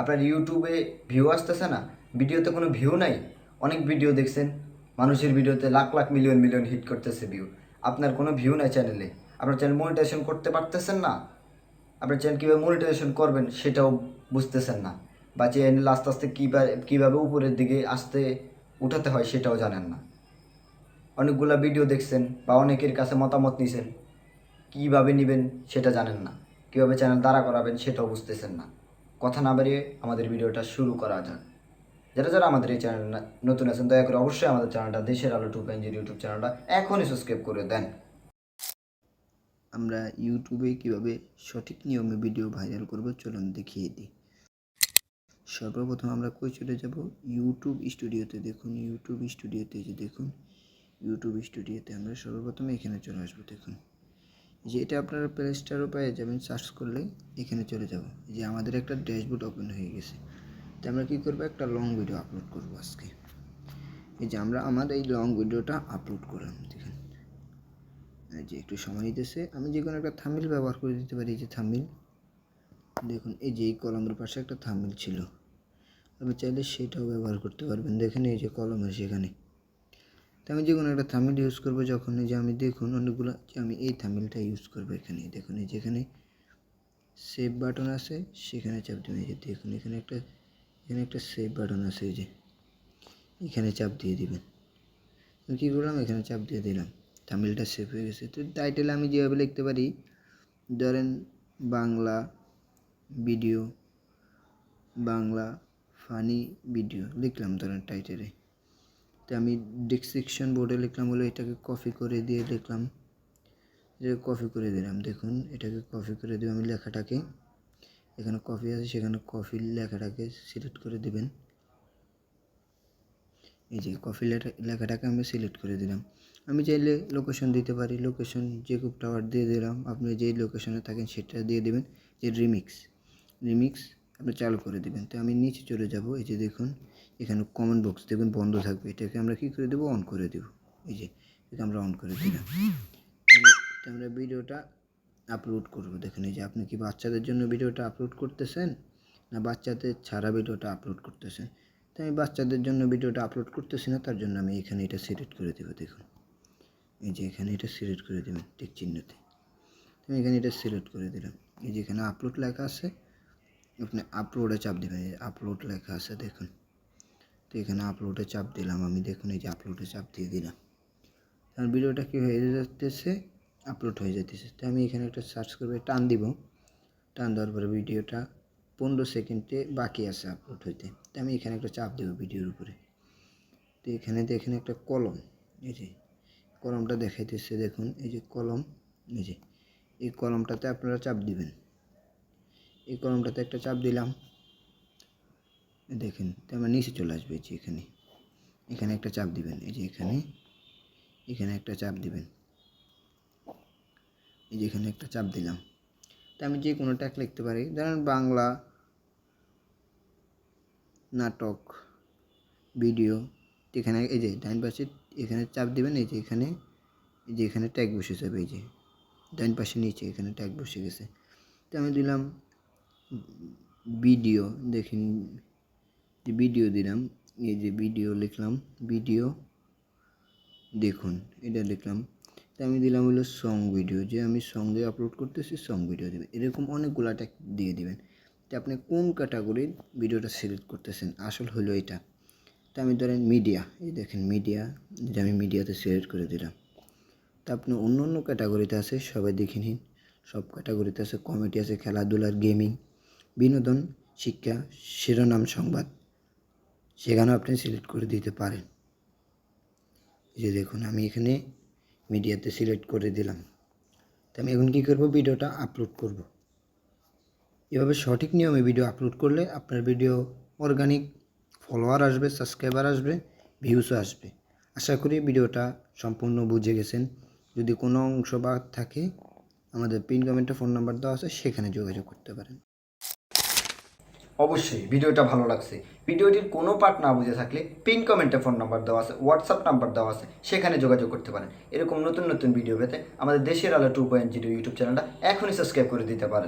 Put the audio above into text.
আপনার ইউটিউবে ভিউ আসতেছে না, ভিডিওতে কোনো ভিউ নাই, অনেক ভিডিও দেখছেন, মানুষের ভিডিওতে lakh lakh million million hit করতেছে ভিউ আপনার কোনো ভিউ নাই চ্যানেলে আপনার চ্যানেল মনিটাইজেশন করতে পারতেছেন না, আপনার চ্যানেল কীভাবে মনিটাইজেশন করবেন সেটাও বুঝতেছেন না, বা চ্যানেল আস্তে আস্তে কীভাবে কীভাবে উপরের দিকে আসতে উঠাতে হয় সেটাও জানেন না। অনেকগুলা ভিডিও দেখছেন বা অনেকের কাছে মতামত নিছেন, কীভাবে নেবেন সেটা জানেন না, কীভাবে চ্যানেল দাঁড়া করাবেন সেটাও বুঝতেছেন না। কথা না বাড়িয়ে আমাদের ভিডিওটা শুরু করা যাক। যারা যারা আমাদের এই চ্যানেল নতুন আছেন, দয়া করে অবশ্যই আমাদের চ্যানেলটা দেশের আলো টু পেঞ্জির ইউটিউব চ্যানেলটা এখনই সাবস্ক্রাইব করে দেন। আমরা ইউটিউবে কীভাবে সঠিক নিয়মে ভিডিও ভাইরাল করব চলুন দেখিয়ে দিই। সর্বপ্রথম আমরা কই চলে যাব? ইউটিউব স্টুডিওতে দেখুন, ইউটিউব স্টুডিওতে যে দেখুন, ইউটিউব স্টুডিওতে আমরা সর্বপ্রথম এখানে চলে আসব, দেখুন। যে এটা আপনারা প্লে স্টারও পেয়ে যাবেন সার্চ করলে এখানে চলে যাব। যে আমাদের একটা ড্যাশবোর্ড ওপেন হয়ে গেছে। তো আমরা কী করব? একটা লং ভিডিও আপলোড করব আজকে। এই যে আমরা আমার এই লং ভিডিওটা আপলোড করলাম, দেখুন। যে একটু সময় নিতেছে আমি যে কোনো একটা থামিল ব্যবহার করে দিতে পারি, এই যে থামিল দেখুন, এই যে এই কলমের পাশে একটা থামিল ছিল। আপনি চাইলে সেটাও ব্যবহার করতে পারবেন। দেখেন এই যে কলমের সেখানে তো আমি যে কোনো একটা থামিল ইউজ করব যখন যে আমি দেখুন অনেকগুলো, যে আমি এই থামিলটা ইউজ করব এখানে, দেখুন এই যেখানে সেভ বাটন আছে, সেখানে চাপ দেবেন, এই যে দেখুন এখানে একটা এখানে একটা সেভ বাটন আছে, এই যে এখানে চাপ দিয়ে দিবেন। কী করলাম? এখানে চাপ দিয়ে দিলাম তামিলটা সেভ হয়ে গেছে। তো টাইটেল আমি যেভাবে লিখতে পারি, ধরেন Bangla video Bangla funny video লিখলাম ধরেন টাইটেলে তো আমি ডিসক্রিপশন বোর্ডে লিখলাম হলো এটাকে কপি করে দিয়ে লিখলাম এটাকে কপি করে দিলাম, দেখুন, এটাকে কপি করে দিব আমি লেখাটাকে, এখানে কপি আছে, সেখানে কফি লেখাটাকে সিলেক্ট করে দিবেন। এই যে কফি লেখাটাকে আমি সিলেক্ট করে দিলাম। আমি চাইলে লোকেশন দিতে পারি লোকেশন জেকুব টাওয়ার দিয়ে দিলাম। আপনি যেই লোকেশনে থাকেন, সেটা দিয়ে দেবেন, যে রিমিক্স রিমিক্স আপনি চালু করে দেবেন। তো আমি নিচে চলে যাব, এই যে দেখুন এখানে কমেন্ট বক্স দেখবেন বন্ধ থাকবে। এটাকে আমরা কী করে দেবো? অন করে দেবো। এই যে এটা আমরা অন করে দিলাম। আমরা ভিডিওটা আপলোড করব। দেখুন এই যে, আপনি কি বাচ্চাদের জন্য ভিডিওটা আপলোড করতেছেন? না বাচ্চাদের ছাড়া ভিডিওটা আপলোড করতেছেন? তো আমি বাচ্চাদের জন্য ভিডিওটা আপলোড করতেছি না, তার জন্য আমি এখানে এটা সিলেক্ট করে দেবো, দেখুন। এই যে, এখানে এটা সিলেক্ট করে দেবেন টিক চিহ্নতে। আমি এখানে এটা সিলেক্ট করে দিলাম। এই যে, এখানে আপলোড লেখা আছে। আপনি আপলোডে চাপ দেবেন। আপলোড লেখা আছে, দেখুন। তো এখানে আপলোডে চাপ দিলাম, আমি দেখুন এই যে আপলোডে চাপ দিয়ে দিলাম। কারণ ভিডিওটা কী হয়ে যাচ্ছে আপলোড হয়ে যেতেছে তো আমি এখানে একটা সার্চ করবে, টান দিব। টান দেওয়ার পরে ভিডিওটা পনেরো সেকেন্ডে বাকি আছে আপলোড হইতে। তো আমি এখানে একটা চাপ দেবো ভিডিওর উপরে। তো এখানে তো এখানে একটা কলম, এই যে কলমটা দেখাইতেছে, দেখুন, এই যে কলম, এই যে এই কলমটাতে আপনারা চাপ দিবেন। এই কলমটাতে একটা চাপ দিলাম। দেখেন তো আমার নিচে চলে আসবে যে এখানে। এখানে একটা চাপ দিবেন, এই যে এখানে এখানে একটা চাপ দিবেন। এই যে এখানে একটা চাপ দিলাম। তো আমি যে কোনো ট্যাগ লিখতে পারি। ধরেন বাংলা নাটক ভিডিও এখানে এই যে ডাইন পাশে এখানে চাপ দিবেন, এই যে এখানে, এই যে এখানে ট্যাগ বসে যাবে, এই যে ডাইন পাশে নিচে এখানে ট্যাগ বসে গেছে। তো আমি দিলাম ভিডিও দেখেন ভিডিও দিলাম। এই যে ভিডিও লিখলাম। ভিডিও দেখুন, এটা লিখলাম। তো আমি দিলাম হলো সং ভিডিও যে আমি সং দিয়ে আপলোড করতেছি সং ভিডিও দেবেন এরকম অনেকগুলো ট্যাগ দিয়ে দিবেন। তো আপনি কোন ক্যাটাগরির ভিডিওটা সিলেক্ট করতেছেন? আসল হলো এটা। তো আমি ধরেন মিডিয়া এই দেখেন মিডিয়া যে আমি মিডিয়াতে সিলেক্ট করে দিলাম। তা আপনি অন্য অন্য ক্যাটাগরিতে আছে, সবাই দেখে নিন। সব ক্যাটাগরিতে আছে কমেডি আছে, খেলাধুলার গেমিং বিনোদন, শিক্ষা, শিরোনাম, সংবাদ। সেখানেও আপনি সিলেক্ট করে দিতে পারেন। যে দেখুন, আমি এখানে মিডিয়াতে সিলেক্ট করে দিলাম। তো আমি এখন কী করব? ভিডিওটা আপলোড করব। এভাবে সঠিক নিয়মে ভিডিও আপলোড করলে আপনার ভিডিও অর্গানিক ফলোয়ার আসবে সাবস্ক্রাইবার আসবে ভিউসও আসবে। আশা করি ভিডিওটা সম্পূর্ণ বুঝে গেছেন। যদি কোনো অংশ বাদ থাকে, আমাদের পিন কমেন্টে ফোন নাম্বার দেওয়া আছে, সেখানে যোগাযোগ করতে পারেন। অবশ্যই, ভিডিওটা ভালো লাগছে। ভিডিওটির কোনো পার্ট না বুঝে থাকলে পিন কমেন্টে ফোন নাম্বার দেওয়া আছে হোয়াটসঅ্যাপ নাম্বার দেওয়া আছে, সেখানে যোগাযোগ করতে পারেন। এরকম নতুন নতুন ভিডিও পেতে আমাদের দেশের আলো টু পয়েন্ট জিরো ইউটিউব চ্যানেলটা এখনই সাবস্ক্রাইব করে দিতে পারেন।